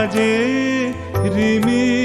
বাজে রিমি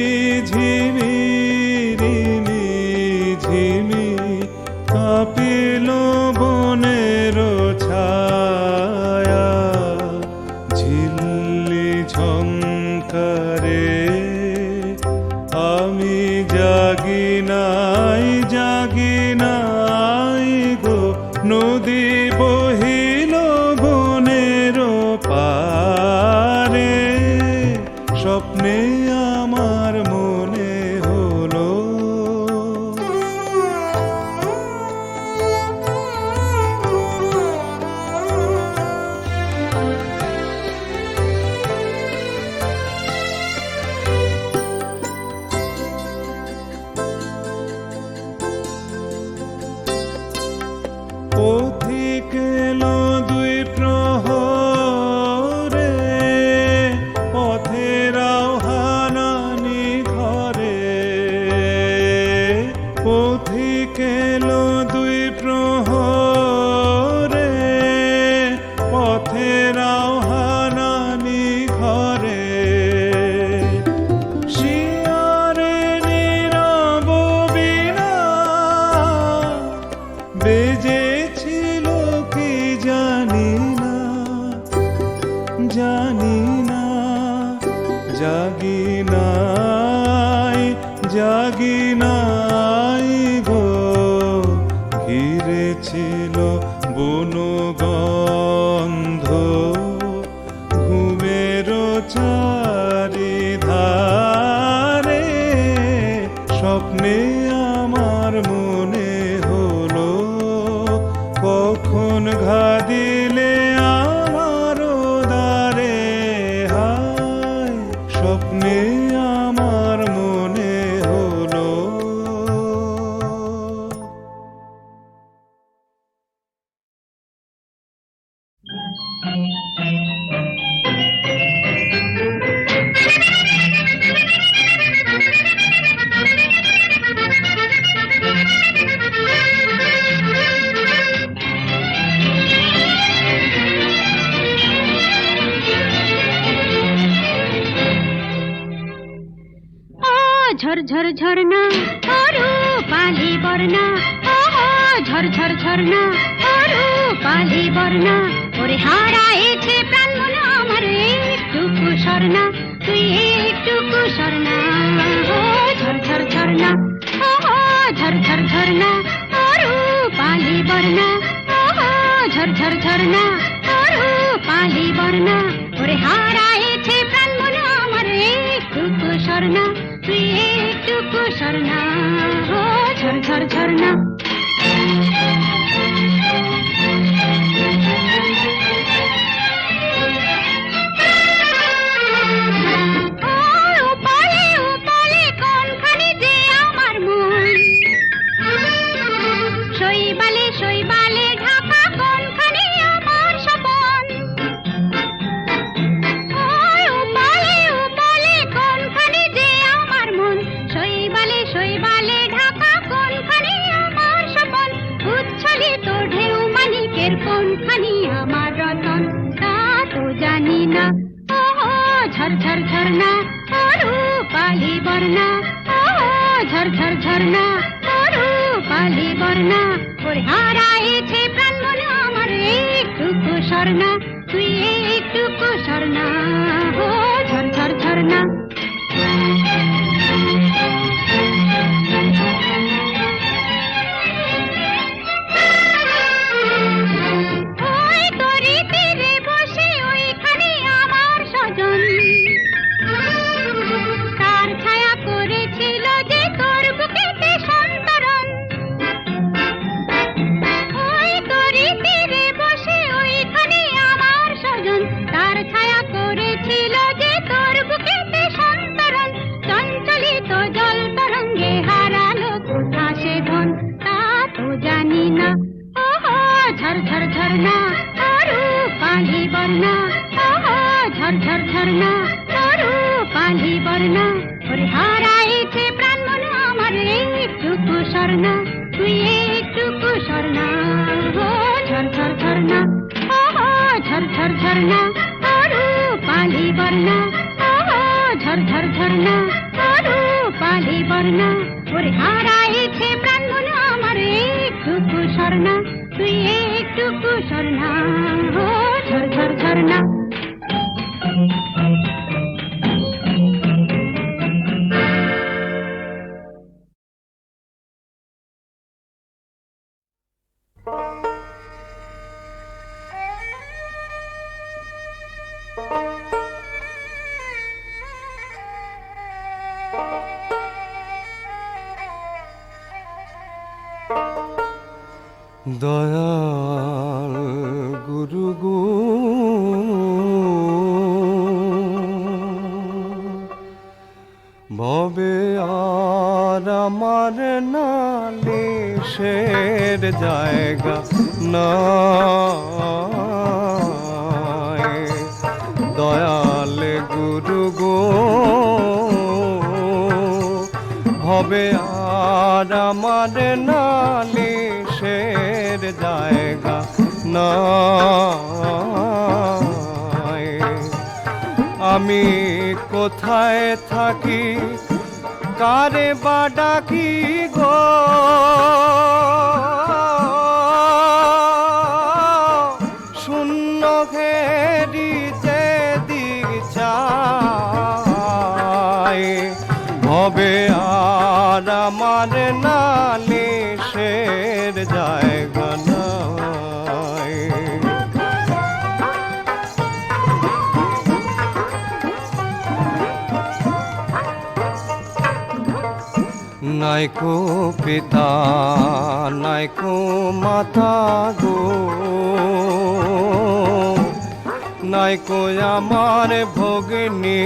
ঝর্ণা। ঝর ঝর, ঝর্ণা। পালি বর্ণা। ওরে হারাইছে প্রাণ মনে আমার একটুকু স্বর্ণা। তুই একটুকু স্বর্ণা। ঝর ঝর, ঝর্ণা। ঝর ঝর, ঝর্ণা। পালি বর্ণা। ঝর ঝর, ঝর্ণা। পালি বর্ণা। ওরে হারাইছে প্রাণ মনে আমার একটুকু স্বর্ণা। তুই একটুকু স্বর্ণা। छर छर छरना স্বর্ণা তুই একটুকু স্বর্ণা ও ঝরঝর ঝর্ণা পালি বর্ণা ওহো ঝরঝর ঝরনা আরু পালি বর্ণা। ওরে হারাইছে প্রাণ মনে আমার একটুকু স্বর্ণা, তুই একটুকু স্বর্ণা। ও ঝরঝর ঝরনা ওহো ঝরঝর ঝরনা তরু পালি বর্ণা। জায়গা নয়। দয়াল গুরু গো, হবে আর আমার নালিশের জায়গা নয়। আমি কোথায় থাকি, কারে বা ডাকি গো? ঘেরি যে দিক চাই হবে আর আমার নালিশের জায়গা নয় নাইকো পিতা, নাইকো মাতা গো। নাইকো আমার ভগ্নী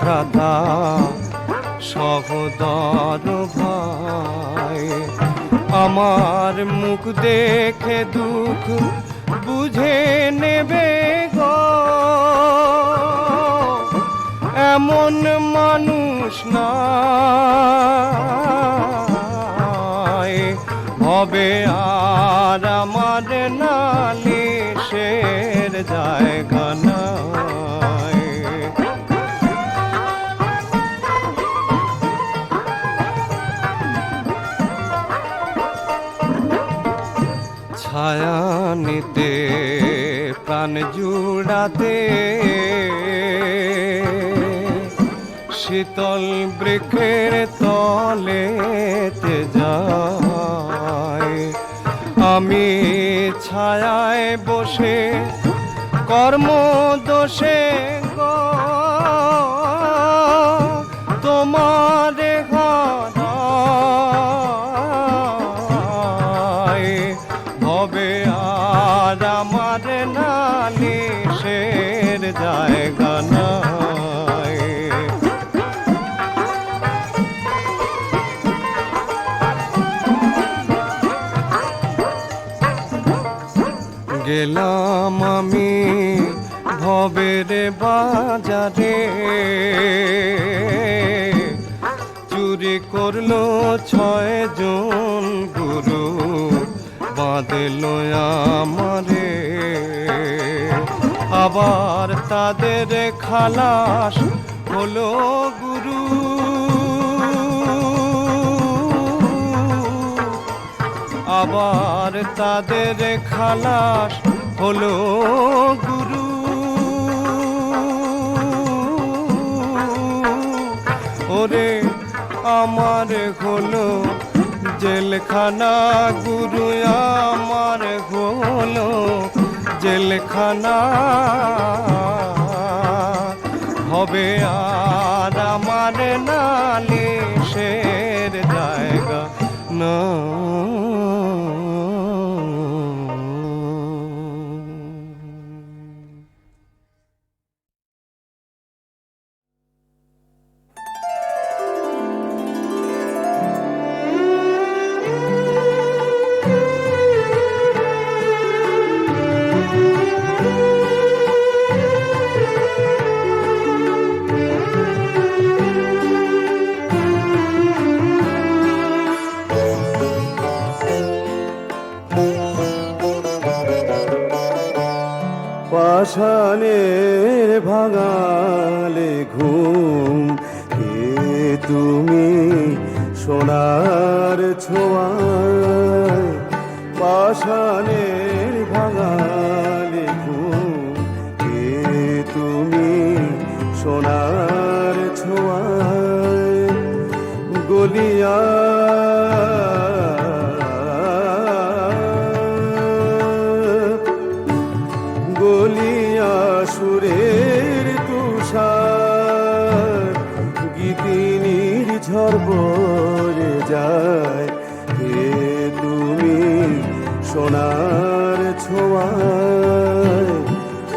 ভ্রাতা, সহদর ভাই। আমার মুখ দেখে দুঃখ বুঝে নেবে গো। এমন মানুষ নাই শীতল বৃক্ষের তলে যায়। আমি ছায়ায় বসে কর্ম দোষে গো। তোমার বাজারে চুরি করল ছয় জন গুরু, বাঁধলো আমারে। আবার তাদের খালাস হলো গুরু। আবার তাদের খালাস হলো গুরু। ওরে আমার হলো জেলখানা গুরু আমার হলো জেলখানা। হবে পাষাণের ভাঙালে ঘুম। কে তুমি সোনার ছোঁয়ায় পাষাণের ভাঙালে ঘুম। কে তুমি সোনার ছোঁয়ায় গলিয়া ঝড় বয়ে যায়। হে তুমি সোনার ছোঁয়ায়,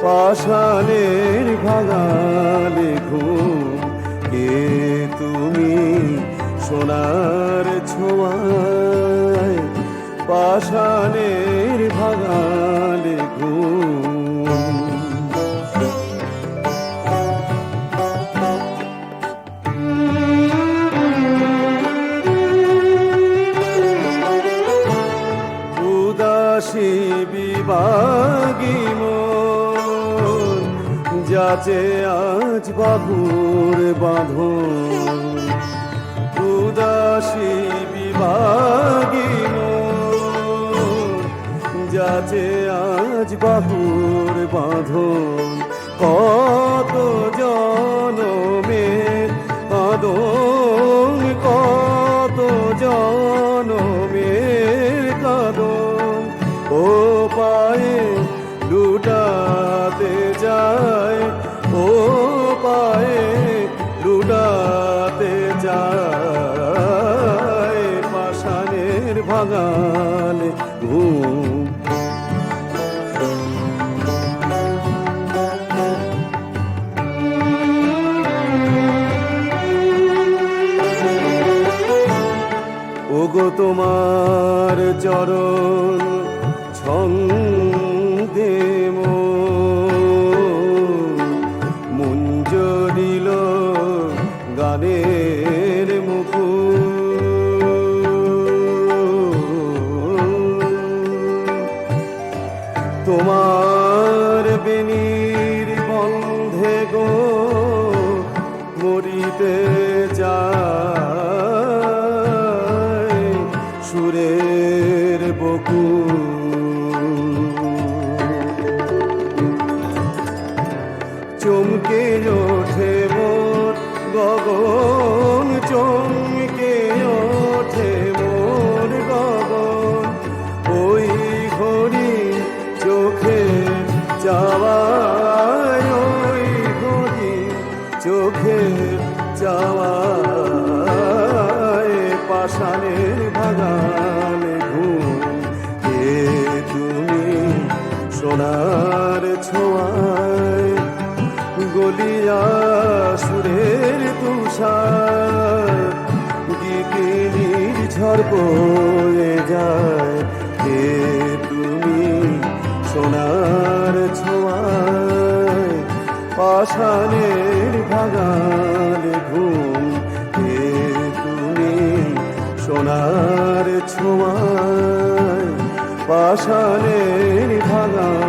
পাষাণের ভাঙালে ঘুম। কে তুমি সোনার ছোঁয়ায়, পাষাণের ভাঙালে উদাসী বিভাগী মন যাচে আজ বাহুর বাঁধন। উদাসী বিভাগী মন যাচে আজ বাহুর বাঁধন। কত জনমের যায় পাষাণের ভাগালে ঘুম। ওগো তোমার চরণ llegó. গলিয়া সুরের তুষার। গীতিনীর ঝড় বয়ে যায়। কে তুমি সোনার ছোঁয়ায়, পাষাণের ভাগালে ঘুম। কে তুমি সোনার ছোঁয়ায়, পাষাণের ভাগালে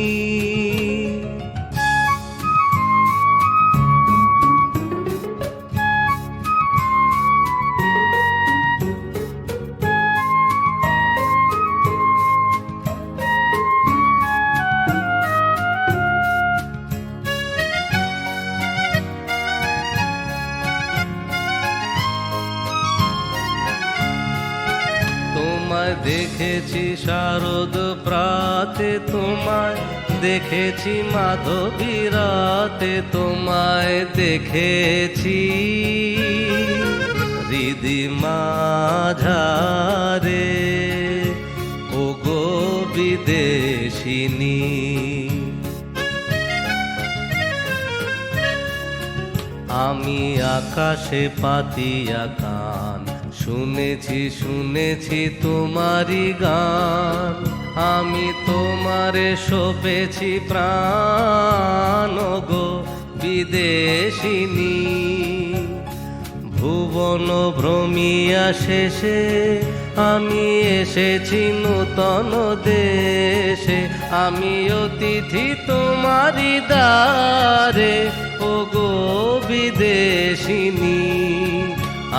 দেখেছি শারদ প্রাতে তোমায়, দেখেছি মাধবী রাতে তোমায় দেখেছি। হৃদি মাঝারে ও গো বিদেশিনী। আমি আকাশে পাতিয়া কান শুনেছি শুনেছি তোমারই গান। আমি তোমারে সপেছি প্রাণ গো বিদেশিনী। ভুবন ভ্রমিয়া শেষে আমি এসেছি নূতন দেশে। আমি অতিথি তোমারি দ্বারে ও গো বিদেশিনী।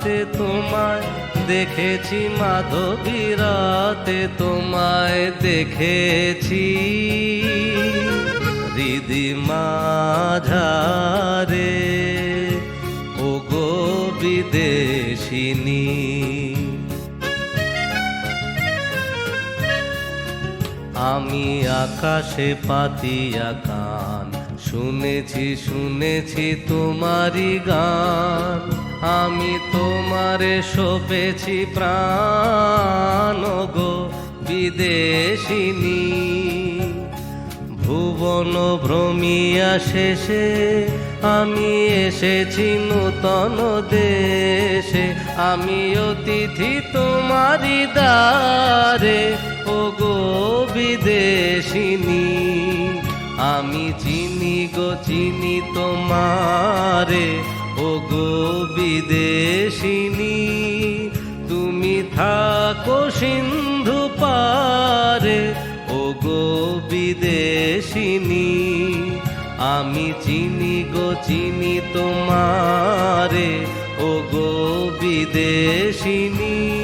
প্রাতে তোমায় দেখেছি মাধবী, রাতে তোমায় দেখেছি। হৃদি মাঝারে ও গো বিদেশিনী। আমি আকাশে পাতিয়া কান, শুনেছি শুনেছি তোমারি গান। আমি তোমারে সপেছি প্রাণ গো বিদেশিনী। ভুবন ভ্রমিয়া শেষে আমি এসেছি নূতন দেশে। আমি অতিথি তোমারি দ্বারে ও গো বিদেশিনী। আমি চিনি গো, চিনি তোমারে ও গো বিদেশিনী, তুমি থাকো সিন্ধু পারে। ওগো বিদেশিনী, আমি চিনি গো, চিনি তোমারে। ও গো বিদেশিনী।